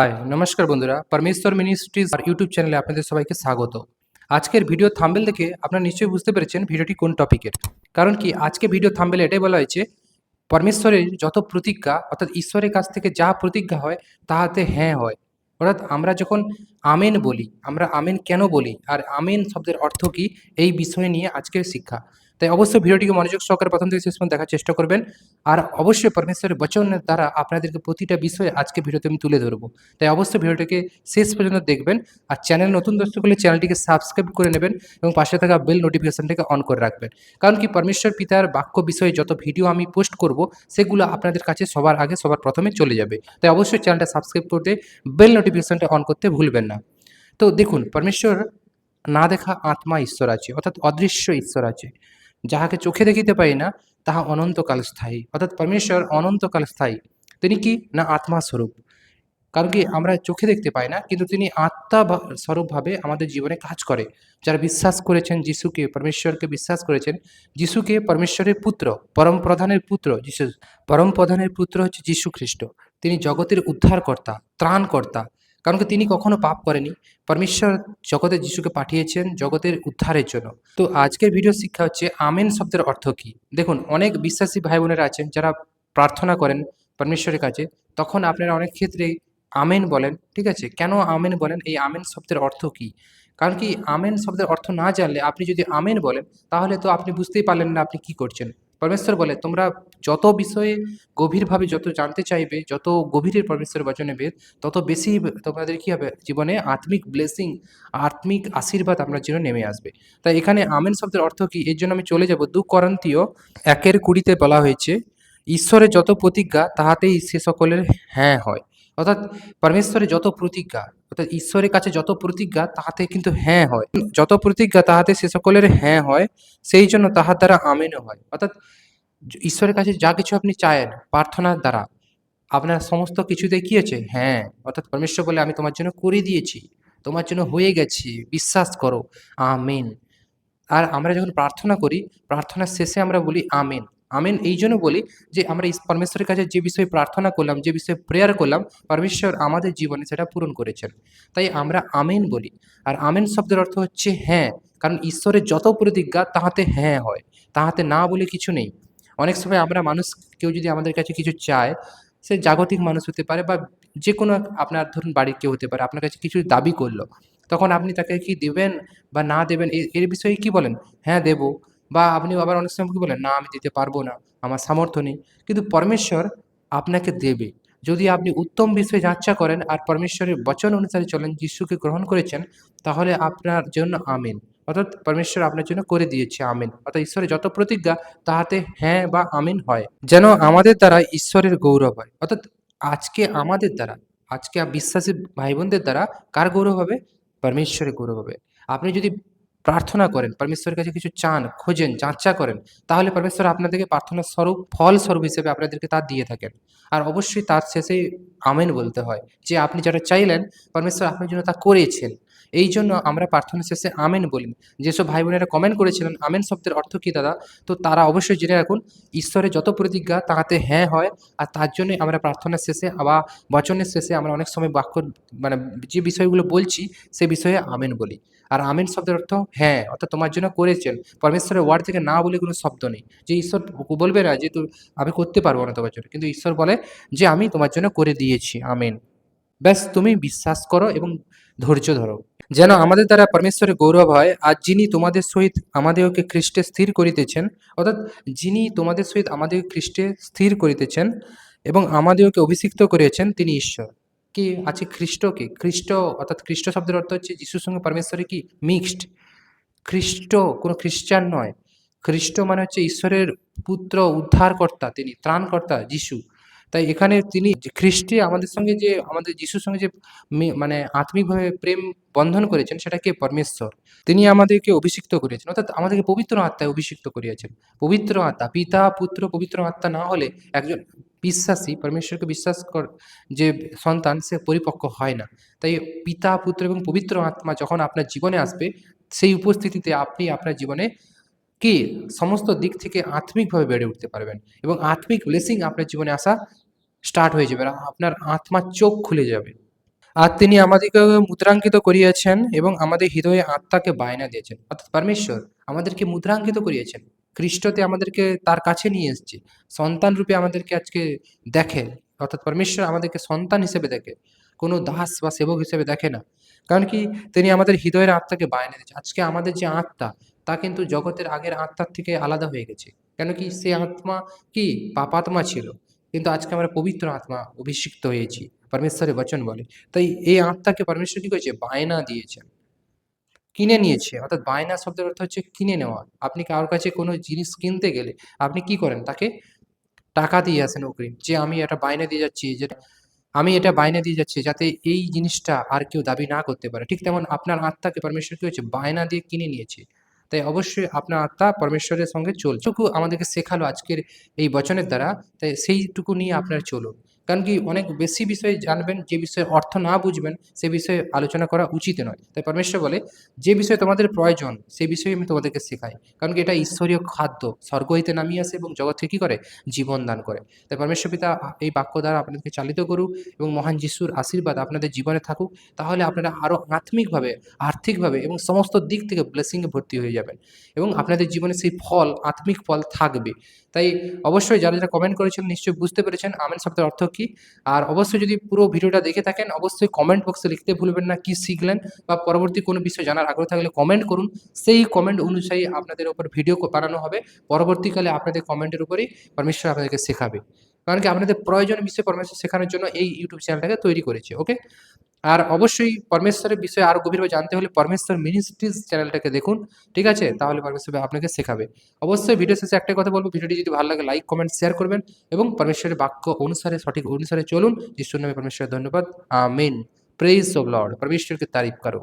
High নমস্কার বন্ধুরা। পরমেশ্বর মিনিস্ট্রিজ আর ইউটিউব চ্যানেলে আপনাদের সবাইকে স্বাগত। আজকের ভিডিও থাম্বেল দেখে আপনারা নিশ্চয়ই বুঝতে পেরেছেন ভিডিওটি কোন টপিকের কারণ কি, আজকে ভিডিও থাম্বেল এটাই বলা হয়েছে পরমেশ্বরের যত প্রতিজ্ঞা, অর্থাৎ ঈশ্বরের কাছ থেকে যা প্রতিজ্ঞা হয়, তাহাতে হ্যাঁ হয়। অর্থাৎ আমরা যখন আমেন বলি, আমরা আমেন কেন বলি, আর আমেন শব্দের অর্থ কি, এই বিষয় নিয়ে আজকের শিক্ষা। তাই অবশ্যই ভিডিওটিকে মনোযোগ সহকারে প্রথম থেকে শেষ পর্যন্ত দেখার চেষ্টা করবেন। আর অবশ্যই পরমেশ্বরের বচনের দ্বারা আপনাদেরকে প্রতিটা বিষয়ে আজকে ভিডিওতে আমি তুলে ধরবো। তাই অবশ্যই ভিডিওটিকে শেষ পর্যন্ত দেখবেন আর চ্যানেল নতুন দর্শক হলে চ্যানেলটিকে সাবস্ক্রাইব করে নেবেন এবং পাশে থাকা বেল নোটিফিকেশনটাকে অন করে রাখবেন। কারণ কি পরমেশ্বর পিতার বাক্য বিষয়ে যত ভিডিও আমি পোস্ট করব, সেগুলো আপনাদের কাছে সবার আগে, সবার প্রথমে চলে যাবে। তাই অবশ্যই চ্যানেলটা সাবস্ক্রাইব করতে, বেল নোটিফিকেশনটা অন করতে ভুলবেন না। তো দেখুন, পরমেশ্বর না দেখা আত্মা ঈশ্বর আছে, অর্থাৎ অদৃশ্য ঈশ্বর আছে। যাহাকে চোখে দেখিতে পাই না, তাহা অনন্তকাল স্থায়ী। অর্থাৎ পরমেশ্বর অনন্তকাল স্থায়ী। তিনি কি? না আত্মা স্বরূপ। কারণ কি? আমরা চোখে দেখতে পাই না, কিন্তু তিনি আত্মা স্বরূপভাবে আমাদের জীবনে কাজ করে। যারা বিশ্বাস করেছেন যিশুকে, পরমেশ্বরকে বিশ্বাস করেছেন, যিশুকে পরমেশ্বরের পুত্র, পরম প্রধানের পুত্র, যিশু পরম প্রধানের পুত্র হচ্ছে যিশু খ্রিস্ট। তিনি জগতের উদ্ধারকর্তা, ত্রাণকর্তা। কারণ কি তিনি কখনো পাপ করেনি। পরমেশ্বর জগতে যিশুকে পাঠিয়েছেন জগতের উদ্ধারের জন্য। তো আজকের ভিডিও শিক্ষা হচ্ছে আমেন শব্দের অর্থ কী? দেখুন, অনেক বিশ্বাসী ভাই বোনেরা আছেন যারা প্রার্থনা করেন পরমেশ্বরের কাছে, তখন আপনারা অনেক ক্ষেত্রে আমেন বলেন, ঠিক আছে? কেন আমেন বলেন? এই আমেন শব্দের অর্থ কী? কারণ কি আমেন শব্দের অর্থ না জানলে আপনি যদি আমেন বলেন, তাহলে তো আপনি বুঝতেই পারলেন না আপনি কি করছেন। পরমেশ্বর বলে, তোমরা যত বিষয়ে গভীরভাবে যত জানতে চাইবে, যত গভীরের পরমেশ্বর বচনে বেদ তত বেশি তোমাদের কী হবে? জীবনে আত্মিক ব্লেসিং আত্মিক আশীর্বাদ আপনার জন্য নেমে আসবে। তাই এখানে আমেন শব্দের অর্থ কি? এর জন্য আমি চলে যাব দু করন্তীয় একের কুড়িতে বলা হয়েছে, ঈশ্বরের যত প্রতিজ্ঞা, তাহাতেই সে সকলের হ্যাঁ হয়। অর্থাৎ পরমেশ্বরের যত প্রতিজ্ঞা, অর্থাৎ ঈশ্বরের কাছে যত প্রতিজ্ঞা, তাহাতে কিন্তু হ্যাঁ হয়। যত প্রতিজ্ঞা, তাহাতে সে সকলের হ্যাঁ হয়, সেই জন্য তাহার দ্বারা আমিনও হয়। অর্থাৎ ঈশ্বরের কাছে যা কিছু আপনি চায়েন, প্রার্থনার দ্বারা, আপনার সমস্ত কিছুতে কি আছে হ্যাঁ অর্থাৎ পরমেশ্বর বলে, আমি তোমার জন্য করে দিয়েছি, তোমার জন্য হয়ে গেছি, বিশ্বাস করো, আমিন। আর আমরা যখন প্রার্থনা করি, প্রার্থনার শেষে আমরা বলি, আমেন। আমেন এই জন্য বলি যে আমরা পরমেশ্বরের কাছে যে বিষয়ে প্রার্থনা করলাম, যে বিষয়ে প্রেয়ার করলাম, পরমেশ্বর আমাদের জীবনে সেটা পূরণ করেছেন। তাই আমরা আমেন বলি। আর আমেন শব্দের অর্থ হচ্ছে হ্যাঁ কারণ ঈশ্বরের যত প্রতিজ্ঞা তাহাতে হ্যাঁ হয়, তাহাতে না বলে কিছু নেই। অনেক সময় আমরা মানুষ, কেউ যদি আমাদের কাছে কিছু চায়, সে জাগতিক মানুষ হতে পারে বা যে কোনো আপনার ধরুন বাড়ির কেউ হতে পারে, আপনার কাছে কিছু দাবি করল, তখন আপনি তাকে কি দেবেন বা না দেবেন এর বিষয়ে কি বলেন? হ্যাঁ দেব। বা আপনি আবার অনেক সময় কি বলেন, না, আমি দিতে পারব না, আমার সামর্থ্য নেই। কিন্তু পরমেশ্বর আপনাকে দেবে। যদি আপনি উত্তম বিষয়ে যাচ্ছা করেন আর পরমেশ্বরের বচন অনুসারে চলেন, যিশুকে গ্রহণ করেছেন, তাহলে আপনার জন্য আমিন। অর্থাৎ পরমেশ্বর আপনার জন্য করে দিয়েছে আমিন। অর্থাৎ ঈশ্বরের যত প্রতিজ্ঞা, তাহাতে হ্যাঁ বা আমিন হয়। যেন আমাদের দ্বারা ঈশ্বরের গৌরব হয়। অর্থাৎ আজকে আমাদের দ্বারা, আজকে বিশ্বাসী ভাই বোনদের দ্বারা কার গৌরব হবে? পরমেশ্বরের গৌরব হবে। আপনি যদি প্রার্থনা করেন, পরমেশ্বরের কাছে কিছু চান, খোঁজেন, যাচা করেন, তাহলে পরমেশ্বর আপনাদেরকে প্রার্থনা স্বরূপ ফল স্বরূপ হিসেবে আপনাদেরকে তা দিয়ে থাকেন। আর অবশ্যই তার শেষে আমেন বলতে হয় যে, আপনি যেটা চাইলেন, পরমেশ্বর আপনার জন্য তা করেছেন। এই জন্য আমরা প্রার্থনা শেষে আমেন বলি। যেসব ভাই বোনেরা কমেন্ট করেছিলেন আমেন শব্দের অর্থ কী দাদা? তো তারা অবশ্যই জেনে রাখুন ঈশ্বরের যত প্রতিজ্ঞা তাহাতে হ্যাঁ হয় আর তার জন্যই আমরা প্রার্থনার শেষে আবার বচনের শেষে আমরা অনেক সময় বাক্য মানে যে বিষয়গুলো বলছি সে বিষয়ে আমেন বলি। আর আমেন শব্দের অর্থ হ্যাঁ অর্থাৎ তোমার জন্য করেছেন। পরমেশ্বরের ওয়ার্ড থেকে না বলে কোনো শব্দ নেই। যে ঈশ্বর বলবে না যে তুই আমি করতে পারব না তোমার জন্য। কিন্তু ঈশ্বর বলে যে আমি তোমার জন্য করে দিয়েছি। আমেন। ব্যাস তুমি বিশ্বাস করো এবং ধৈর্য ধরো। যেন আমাদের দ্বারা পরমেশ্বরের গৌরব হয় আর যিনি তোমাদের সহিত আমাদেরকে খ্রিস্টে স্থির করিতেছেন অর্থাৎ যিনি তোমাদের সহিত আমাদের খ্রিস্টে স্থির করিতেছেন এবং আমাদেরকে অভিষিক্ত করিয়েছেন তিনি ঈশ্বর। কি আছে খ্রিস্টকে খ্রিস্ট অর্থাৎ খ্রিস্ট শব্দের অর্থ হচ্ছে যিশুর সঙ্গে পরমেশ্বরের কি? মিক্সড। খ্রিস্ট কোনো খ্রিস্টান নয়। খ্রিস্ট মানে হচ্ছে ঈশ্বরের পুত্র উদ্ধারকর্তা তিনি ত্রাণকর্তা যিশু। তাই এখানে তিনি খ্রিস্টে আমাদের সঙ্গে যে, আমাদের যিশুর সঙ্গে যে মানে আত্মিকভাবে প্রেম বন্ধন করেছেন, সেটা কে? পরমেশ্বর। তিনি আমাদেরকে অভিষিক্ত করেছেন। অর্থাৎ আমাদেরকে পবিত্র আত্মায় অভিষিক্ত করিয়েছেন। পবিত্র আত্মা, পিতা, পুত্র, পবিত্র আত্মা না হলে একজন বিশ্বাসী, পরমেশ্বরকে বিশ্বাস কর, যে সন্তান, সে পরিপক্ক হয় না। তাই পিতা, পুত্র এবং পবিত্র আত্মা যখন আপনার জীবনে আসবে, সেই উপস্থিতিতে আপনি আপনার জীবনে কি সমস্ত দিক থেকে আত্মিকভাবে বেড়ে উঠতে পারবেন এবং আত্মিক ব্লেসিং আপনার জীবনে আসা স্টার্ট হয়ে যাবে আপনার আত্মার চোখ খুলে যাবে। আর তিনি আমাদেরকে মুদ্রাঙ্কিত করিয়াছেন এবং আমাদের হৃদয়ে আত্মাকে বায়না দিয়েছেন। অর্থাৎ পরমেশ্বর আমাদেরকে মুদ্রাঙ্কিত করিয়েছেন। খ্রিস্টতে আমাদেরকে তার কাছে নিয়ে এসেছে। সন্তান রূপে আমাদেরকে আজকে দেখে, অর্থাৎ পরমেশ্বর আমাদেরকে সন্তান হিসেবে দেখে, কোনো দাস বা সেবক হিসেবে দেখে না। কারণ কি, তিনি আমাদের হৃদয়ের আত্মাকে বায়না দিয়েছে আজকে আমাদের যে আত্মা তা কিন্তু জগতের আগের আত্মার থেকে আলাদা হয়ে গেছে। কেন কি সে আত্মা কি? পাপাত্মা ছিল। কিন্তু আজকে আমরা পবিত্র আত্মা অভিষিক্ত হয়েছি। পরমেশ্বরের বচন বলে। তাই এই আত্মাকে পরমেশ্বর কি করেছে? বায়না দিয়েছেন। কিনে নিয়েছে। অর্থাৎ বায়না শব্দের অর্থ হচ্ছে কিনে নেওয়া। আপনি কারোর কাছে কোনো জিনিস কিনতে গেলে আপনি কি করেন? তাকে টাকা দিয়ে আসেন অগ্রিম। যে আমি এটা বায়না দিয়ে যাচ্ছি যেটা আমি এটা বায়না দিয়ে যাচ্ছি যাতে এই জিনিসটা আর কেউ দাবি না করতে পারে। ঠিক তেমন আপনার আত্মাকে পরমেশ্বর কি হয়েছে বায়না দিয়ে কিনে নিয়েছে। তাই অবশ্যই আপনার আত্মা পরমেশ্বরের সঙ্গে চলছে। আমাদেরকে শেখালো আজকের এই বচনের দ্বারা। তাই সেইটুকু নিয়ে আপনার চলুন। কারণ কি অনেক বেশি বিষয়ে জানবেন, যে বিষয়ে অর্থ না বুঝবেন, সে বিষয়ে আলোচনা করা উচিত নয়। তাই পরমেশ্বর বলে, যে বিষয়ে তোমাদের প্রয়োজন সেই বিষয়ে আমি তোমাদেরকে শেখাই। কারণ কি এটা ঈশ্বরীয় খাদ্য, স্বর্গ হইতে নামিয়ে আসে এবং জগৎকে কী করে? জীবন দান করে। তাই পরমেশ্বর পিতা এই বাক্য দ্বারা আপনাদেরকে চালিত করুক এবং মহান যিশুর আশীর্বাদ আপনাদের জীবনে থাকুক, তাহলে আপনারা আরও আত্মিকভাবে, আর্থিকভাবে এবং সমস্ত দিক থেকে ব্লেসিংয়ে ভর্তি হয়ে যাবেন এবং আপনাদের জীবনে সেই ফল, আত্মিক ফল থাকবে। তাই অবশ্যই যারা যারা কমেন্ট করেছেন, নিশ্চয়ই বুঝতে পেরেছেন। আমেন শব্দের অর্থ কী। আর অবশ্যই যদি পুরো ভিডিওটা দেখে থাকেন, অবশ্যই কমেন্ট বক্সে লিখতে ভুলবেন না কি শিখলেন বা পরবর্তী কোনো বিষয় জানার আগ্রহ থাকলে কমেন্ট করুন। সেই কমেন্ট অনুযায়ী আপনাদের উপর ভিডিও বানানো হবে। পরবর্তীকালে আপনাদের কমেন্টের উপরেই পরমেশ্বর আপনাদেরকে শেখাবে। কারণ কি আপনাদের প্রয়োজনীয় বিষয় পরমেশ্বর শেখানোর জন্য এই ইউটিউব চ্যানেলটাকে তৈরি করেছে ওকে আর অবশ্যই পরমেশ্বরের বিষয়ে আরও গভীরভাবে জানতে হলে পরমেশ্বর মিনিস্ট্রিজ চ্যানেলটাকে দেখুন, ঠিক আছে? তাহলে পরমেশ্বর আপনাকে শেখাবে। অবশ্যই ভিডিও শেষে একটাই কথা বলব ভিডিওটি যদি ভালো লাগে লাইক কমেন্ট শেয়ার করবেন এবং পরমেশ্বরের বাক্য অনুসারে, সঠিক অনুসারে চলুন। যিশুর নামে পরমেশ্বরের ধন্যবাদ। আমেন। প্রেইজ অফ লর্ড পরমেশ্বরকে তারিফ করো।